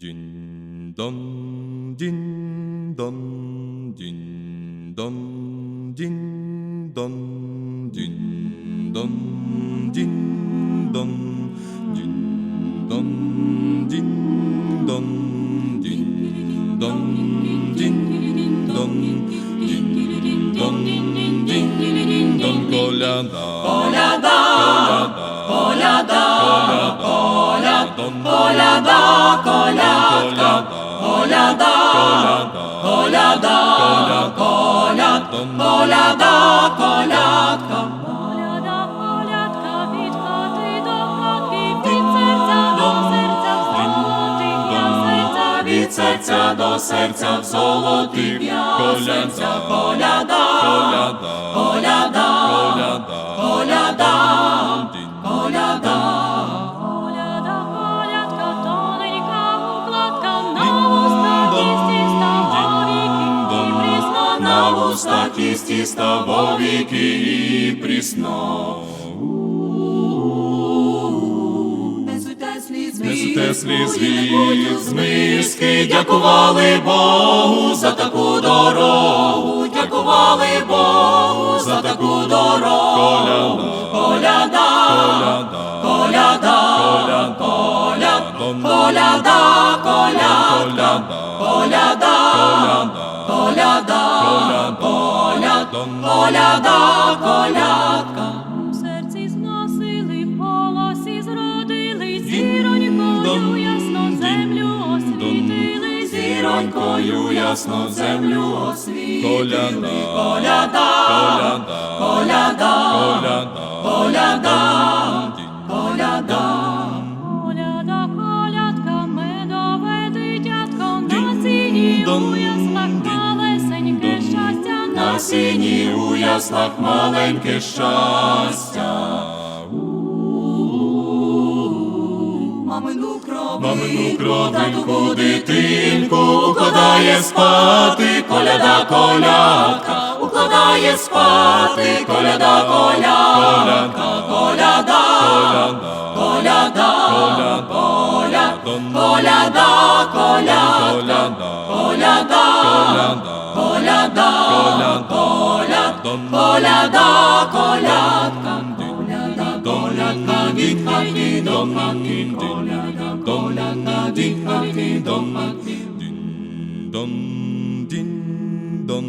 Ding dong, ding dong, ding dong, ding dong, ding dong, ding dong, ding dong, ding dong, ding dong, ding dong, ding dong, ding dong, colada, colada, colada, colada, colada, colada, colada. Коляда, коляда, коляда, коляда, коляда, колядка. Коляда, колядка, від хати до від серця до серця, золотих я серця, від серця до серця в колянця, коляда, коляда, коляда, коляда, коляда, вустах із тіста вовіки і прісно. Несуте сліз від з дякували Богу за таку дорогу, дякували Богу за таку дорогу. Коляда, коляда, коляда, коляда, коляда, коляда, коляда, коляда, коляда, коляда, колядка. У серці зносили, в голосі зродили, зіронькою ясно землю освітили, Зіронькою ясно землю освітили. Коляда, коляда, коляда, коляда, коляда, коляда, сіні у яслах маленьке щастя. Мамину кровинку, дитинку укладає спати, коляда, колядка, укладає спати, коляда, колядка, коляда, коляда, коляда, коляда, коляда, коляда, коляда, коляда, колядка, колядка, від хати до хати, коляда, колядка, від хати до хати. Дон, дін дон,